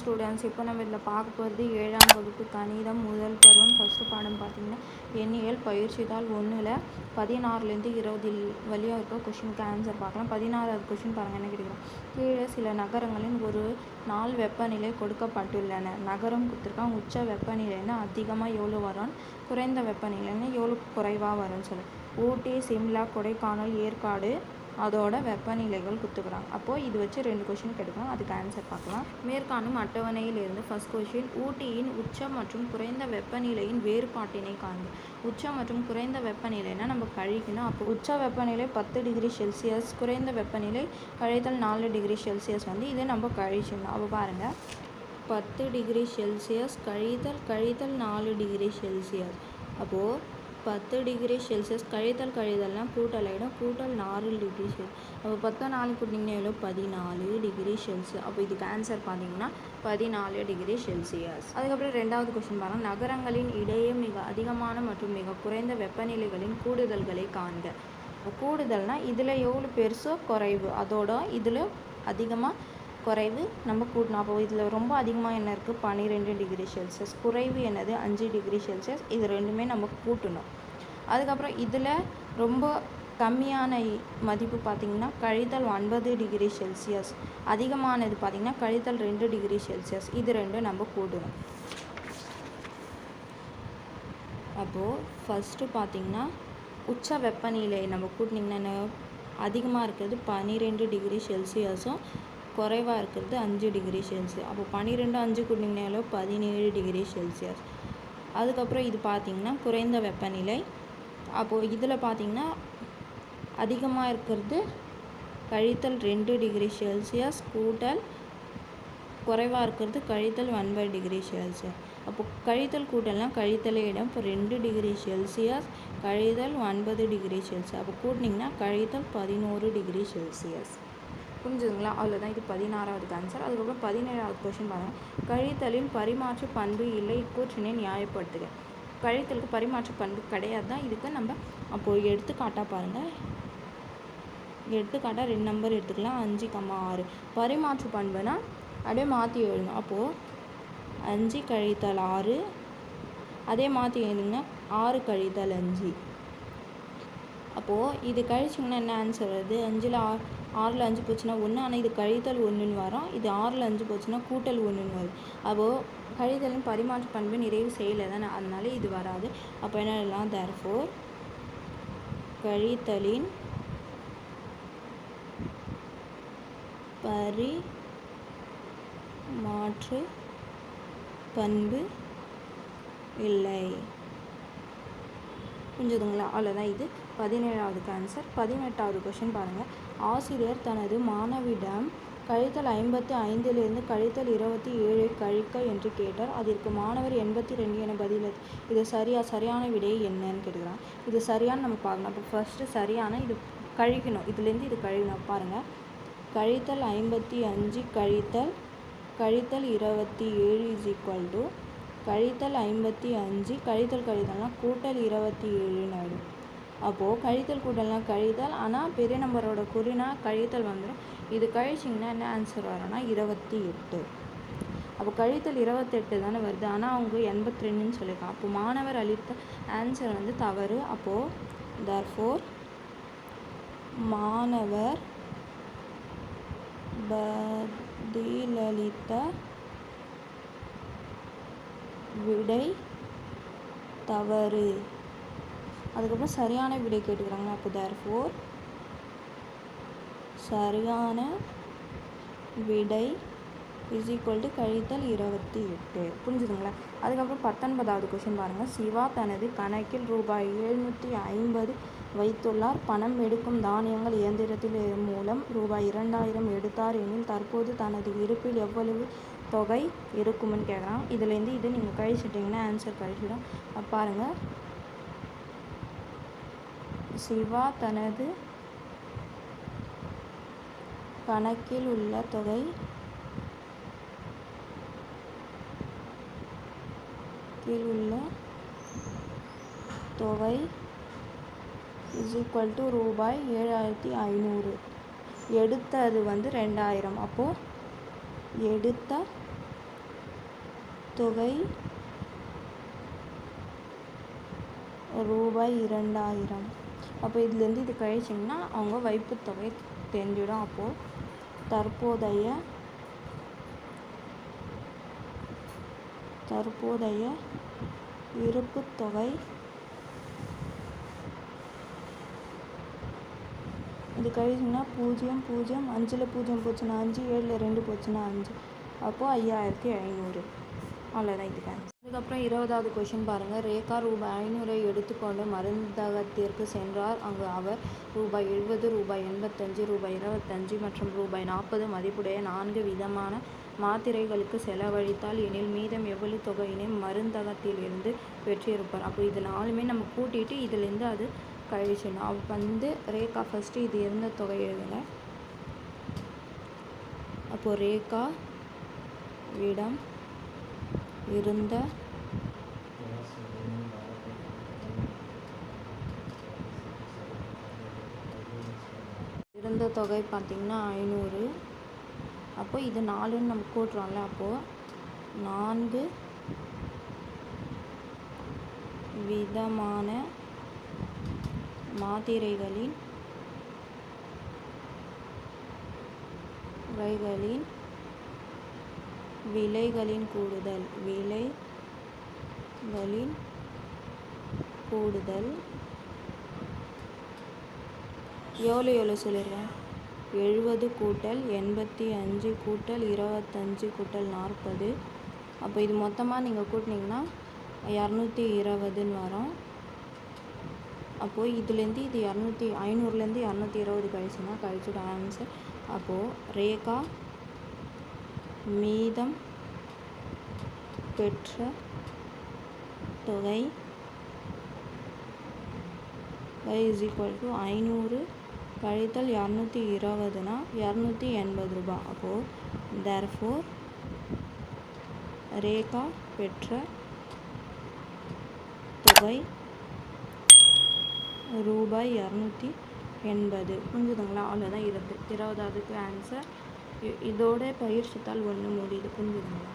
Students இப்போ நம்ம இதில் பார்க்க போகிறது ஏழாம் வகுப்பு கணிதம் முதல் பருவம் ஃபஸ்ட்டு பாடம் பார்த்தீங்கன்னா எண்ணியல் பயிற்சித்தாள் ஒன்றில் பதினாறுலேருந்து இருபது வழியாக இருக்க கொஷினுக்கு ஆன்சர் பார்க்கலாம். பதினாறாவது கொஷின் பாருங்கள் என்ன கேட்குறோம்? கீழே சில நகரங்களின் ஒரு நாள் வெப்பநிலை கொடுக்கப்பட்டுள்ளன. நகரம் கொடுத்துருக்காங்க. உச்ச வெப்பநிலைன்னா அதிகமாக எவ்வளோ வரும்? குறைந்த வெப்பநிலைன்னா எவ்வளோ குறைவாக வரும்னு சொல்லி. ஊட்டி சிம்லா கொடைக்கானல் ஏற்காடு அதோட வெப்பநிலைகள் கொடுத்துக்கிறாங்க அப்போது இது வச்சு ரெண்டு கொஷின் கிடைக்கும் அதுக்கு ஆன்சர் பார்க்கலாம். மேற்காணும் அட்டவணையிலிருந்து ஃபர்ஸ்ட் கொஷின் ஊட்டியின் உச்ச மற்றும் குறைந்த வெப்பநிலையின் வேறுபாட்டினை காண்பு உச்ச மற்றும் குறைந்த வெப்பநிலைனா நம்ம கழிக்கணும். அப்போ உச்ச வெப்பநிலை பத்து டிகிரி செல்சியஸ் குறைந்த வெப்பநிலை கழித்தல் நாலு டிகிரி செல்சியஸ் வந்து இதை நம்ம கழிச்சிடணும். அப்போ பாருங்கள் பத்து டிகிரி செல்சியஸ் கழித்தல் கழித்தல் நாலு டிகிரி செல்சியஸ் அப்போது பத்து டிகிரி செல்சியஸ் கழித்தல் கழிதல்னால் கூட்டல் ஆகிடும் கூட்டல் நாலு டிகிரி செல்சியஸ் அப்போ பத்து நாலு கூட்டிங்கன்னா எவ்வளோ பதினாலு டிகிரி செல்சியஸ். அப்போ இதுக்கு ஆன்சர் பார்த்தீங்கன்னா பதினாலு டிகிரி செல்சியஸ். அதுக்கப்புறம் ரெண்டாவது கொஸ்டின் பாருங்கள் நகரங்களின் இடையே மிக அதிகமான மற்றும் மிக குறைந்த வெப்பநிலைகளின் கூடுதல்களை காண்க. கூடுதல்னால் இதில் எவ்வளோ பெருசோ குறைவு. அதோட இதில் அதிகமாக குறைவு நம்ம கூட்டணும் அப்போ இதில் ரொம்ப அதிகமாக என்ன இருக்குது பன்னிரெண்டு டிகிரி செல்சியஸ் குறைவு என்னது? அஞ்சு டிகிரி செல்சியஸ் இது ரெண்டுமே நம்ம கூட்டணும். அதுக்கப்புறம் இதில் ரொம்ப கம்மியான மதிப்பு பார்த்திங்கன்னா கழித்தல் ஒன்பது டிகிரி செல்சியஸ் அதிகமானது பார்த்திங்கன்னா கழித்தல் ரெண்டு டிகிரி செல்சியஸ் இது ரெண்டும் நம்ம கூட்டணும். அப்போது ஃபஸ்ட்டு பார்த்திங்கன்னா உச்ச வெப்பநிலை நம்ம கூட்டினீங்கன்னா அதிகமாக இருக்கிறது பன்னிரெண்டு டிகிரி செல்சியஸும் குறைவாக இருக்கிறது அஞ்சு டிகிரி செல்சியஸ். அப்போ பன்னிரெண்டு அஞ்சு கூட்டிங்கனாலோ பதினேழு டிகிரி செல்சியஸ். அதுக்கப்புறம் இது பார்த்திங்கன்னா குறைந்த வெப்பநிலை. அப்போது இதில் பார்த்திங்கன்னா அதிகமாக இருக்கிறது கழித்தல் ரெண்டு டிகிரி செல்சியஸ் கூட்டல் குறைவாக இருக்கிறது கழித்தல் ஒன்பது டிகிரி செல்சியஸ். அப்போ கழித்தல் கூட்டல்னால் கழித்தலே இடம். இப்போ ரெண்டு டிகிரி செல்சியஸ் கழித்தல் ஒன்பது டிகிரி செல்சியஸ். அப்போ கூட்டினிங்கன்னா கழித்தல் பதினோரு டிகிரி செல்சியஸ். புரிஞ்சுதுங்களா? அவ்வளோதான் இது பதினாறாவது ஆன்சர் அதுக்கப்புறம் பதினேழாவது கொஷின் பாருங்கள் கழித்தலின் பரிமாற்று பண்பு இல்லை இக்கூற்றினை நியாயப்படுத்துக. கழித்தலுக்கு பரிமாற்று பண்பு கிடையாது தான் இதுக்கு நம்ம அப்போது எடுத்துக்காட்டாக பாருங்கள் எடுத்துக்காட்டாக ரெண்டு நம்பர் எடுத்துக்கலாம். அஞ்சு கம்மா ஆறு. பரிமாற்று பண்புனா அப்படியே மாற்றி எழுதணும் அப்போது அஞ்சு கழித்தல் ஆறு. அதே மாற்றி எழுதிங்கன்னா ஆறு கழித்தல் அஞ்சு. அப்போது இது கழிச்சிங்கன்னா என்ன ஆன்சர் வருது? அஞ்சில் ஆறு ஆறில் அஞ்சு போச்சுன்னா ஒன்று ஆனால் இது கழித்தல் ஒன்றுன்னு வரும். இது ஆறில் அஞ்சு போச்சுன்னா கூட்டல் ஒன்றுன்னு வரும். அப்போது கழித்தலின் பரிமாற்ற பண்பு நிறைவு செய்யலை தானே. அதனால இது வராது. அப்போ என்ன எழுதலாம்? தேர்ஃபோர் கழித்தலின் பரி மாற்று பண்பு இல்லை. புரிஞ்சுதுங்களா? அவ்வளோதான் இது. பதினேழாவதுக்கு ஆன்சர் பதினெட்டாவது கொஷின் பாருங்கள் ஆசிரியர் தனது மாணவிடம் கழித்தல் ஐம்பத்து ஐந்திலிருந்து கழித்தல் இருபத்தி ஏழை கழிக்க என்று கேட்டார். அதற்கு மாணவர் எண்பத்தி ரெண்டு என பதில் இது சரியா சரியான விடை என்னன்னு கேட்டுக்கிறான். இது சரியான்னு நம்ம பார்க்கணும். அப்போ ஃபஸ்ட்டு சரியான இது கழிக்கணும். இதுலேருந்து இது கழிக்கணும். பாருங்கள் கழித்தல் ஐம்பத்தி அஞ்சு கழித்தல் கழித்தல் இருபத்தி ஏழு இஸ் ஈக்குவல் டு கழித்தல் ஐம்பத்தி அஞ்சு கழித்தல் கழித்தல்னால் கூட்டல் இருபத்தி ஏழுன்னு ஆகிடும் அப்போது கழித்தல் கூட்டல்னால் கழித்தல். ஆனால் பெரிய நம்பரோட குறினா கழித்தல் வந்துடும் இது கழிச்சிங்கன்னா என்ன ஆன்சர் வரும்னா இருபத்தி எட்டு. அப்போ கழித்தல் இருபத்தெட்டு தானே வருது. ஆனால் அவங்க எண்பத்தி ரெண்டுன்னு சொல்லியிருக்காங்க. அப்போ மாணவர் அளித்த ஆன்சர் வந்து தவறு. அப்போது தர் ஃபோர் மாணவர் பதிலளித்த விடை தவறு. அதுக்கப்புறம் சரியான விடை கேட்டுக்கிறாங்க. அப்போ தேர்ஃபோர் சரியான விடை இஸ் ஈக்குவல் டு கழித்தல் இருபத்தி எட்டு. புரிஞ்சுதுங்களா? அதுக்கப்புறம் பத்தொன்பதாவது கொஷின் பாருங்கள் சிவா தனது கணக்கில் ரூபாய் எழுநூற்றி ஐம்பது வைத்துள்ளார். பணம் எடுக்கும் தானியங்கள் இயந்திரத்தில் மூலம் ரூபாய் இரண்டாயிரம் எடுத்தார் எனில் தற்போது தனது இருப்பில் எவ்வளவு தொகை இருக்கும்னு கேட்குறான். இதுலேருந்து இது நீங்கள் கழிச்சிட்டிங்கன்னா ஆன்சர் கழிச்சிடும் பாருங்கள் சிவா தனது கணக்கில் உள்ள தொகை கீழ் உள்ள தொகை இஸ் ஈக்குவல் டு ரூபாய் ஏழாயிரத்தி ஐநூறு. எடுத்தது வந்து ரெண்டாயிரம். அப்போது எடுத்த தொகை ரூபாய் இரண்டாயிரம். அப்போ இதுலேருந்து இது கழிச்சிங்கன்னா அவங்க வைப்புத் தொகை தெரிஞ்சிடும் அப்போது தற்போதைய தற்போதைய இருப்புத் தொகை இது கழிச்சிங்கன்னா பூஜ்ஜியம் பூஜ்ஜியம் அஞ்சில் பூஜ்ஜியம் போச்சுன்னா அஞ்சு ஏழில் ரெண்டு போச்சுன்னா அஞ்சு. அப்போது ஐயாயிரத்தி ஐநூறு. அவ்வளோதான் இதுக்கு answer. அதுக்கப்புறம் இருபதாவது கொஷின் பாருங்கள் ரேகா ரூபாய் ஐநூறை எடுத்துக்கொண்டு மருந்தகத்திற்கு சென்றார். அங்கு அவர் ரூபாய் எழுபது ரூபாய் எண்பத்தஞ்சு ரூபாய் இருபத்தஞ்சு மற்றும் ரூபாய் நாற்பது மதிப்புடைய நான்கு விதமான மாத்திரைகளுக்கு செலவழித்தால் எனில் மீதம் எவ்வளவு தொகையினை மருந்தகத்திலிருந்து பெற்றிருப்பார்? அப்போ இது நாலுமே நம்ம கூட்டிட்டு இதுலேருந்து அது கழிச்சிடணும் அவர் வந்து ரேகா ஃபஸ்ட்டு இது இருந்த தொகை எழுதுங்க. அப்போது ரேகா விடம் இருந்த இருந்த தொகை பார்த்திங்கன்னா ஐநூறு. அப்போ இது நாலுன்னு நம்ம கூட்டுறோம்ல அப்போது நான்கு விதமான மாத்திரைகளின் விலைகளின் விலைகளின் கூடுதல். விலைகளின் கூடுதல். எவ்வளோ எவ்வளோ சொல்லிடுறேன்? எழுபது கூட்டல் எண்பத்தி அஞ்சு கூட்டல் இருபத்தஞ்சு கூட்டல் நாற்பது. அப்போ இது மொத்தமாக நீங்கள் கூட்டினீங்கன்னா இரநூத்தி இருபதுன்னு வரும். அப்போது இதுலேருந்து இது இரநூத்தி ஐநூறுலேருந்து இரநூத்தி இருபது கழிச்சுன்னா கழிச்சுட ஆன்சர். அப்போது ரேகா மீதம் பெற்ற தொகை இஸ் ஈக்குவல் டு ஐநூறு கழித்தல் இரநூத்தி இருபதுனா இரநூத்தி எண்பது ரூபாய் அப்போது தேர்ஃபோர் ரேகா பெற்ற தொகை ரூபாய் இரநூத்தி எண்பது. புரிஞ்சுதுங்களா? அவ்வளோதான் இருபது இருபதாவதுக்கு ஆன்சர் இதோட பயிர் சுத்தால் ஒன்று முடியுது புரிஞ்சுதுங்களா